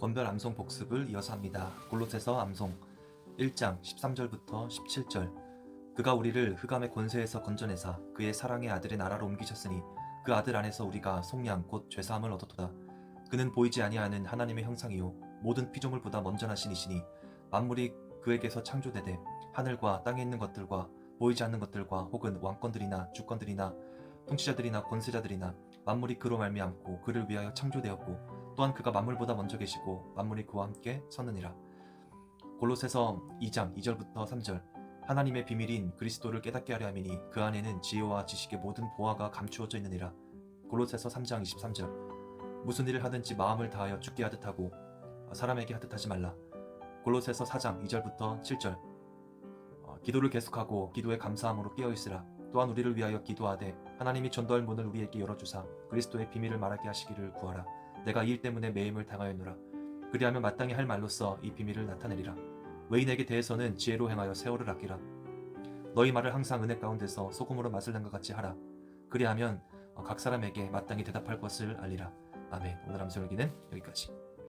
권별 암송 복습을 이어서 합니다. 골로새서 암송 1장 13절부터 17절 그가 우리를 흑암의 권세에서 건져내사 그의 사랑의 아들의 나라로 옮기셨으니 그 아들 안에서 우리가 속량 곧 죄사함을 얻었도다. 그는 보이지 아니하는 하나님의 형상이요 모든 피조물보다 먼저 나신 이시니 만물이 그에게서 창조되되 하늘과 땅에 있는 것들과 보이지 않는 것들과 혹은 왕권들이나 주권들이나 통치자들이나 권세자들이나 만물이 그로 말미암고 그를 위하여 창조되었고 또한 그가 만물보다 먼저 계시고 만물이 그와 함께 섰느니라. 골로새서 2장 2절부터 3절 하나님의 비밀인 그리스도를 깨닫게 하려 함이니 그 안에는 지혜와 지식의 모든 보화가 감추어져 있느니라. 골로새서 3장 23절 무슨 일을 하든지 마음을 다하여 죽게 하듯 하고 사람에게 하듯 하지 말라. 골로새서 4장 2절부터 7절 어, 기도를 계속하고 기도에 감사함으로 깨어 있으라. 또한 우리를 위하여 기도하되 하나님이 전도할 문을 우리에게 열어주사 그리스도의 비밀을 말하게 하시기를 구하라. 내가 이 일 때문에 매임을 당하였노라. 그리하면 마땅히 할 말로써 이 비밀을 나타내리라. 외인에게 대해서는 지혜로 행하여 세월을 아끼라. 너희 말을 항상 은혜 가운데서 소금으로 맛을 낸 것 같이 하라. 그리하면 어, 각 사람에게 마땅히 대답할 것을 알리라. 아멘. 오늘 암송일기는 여기까지.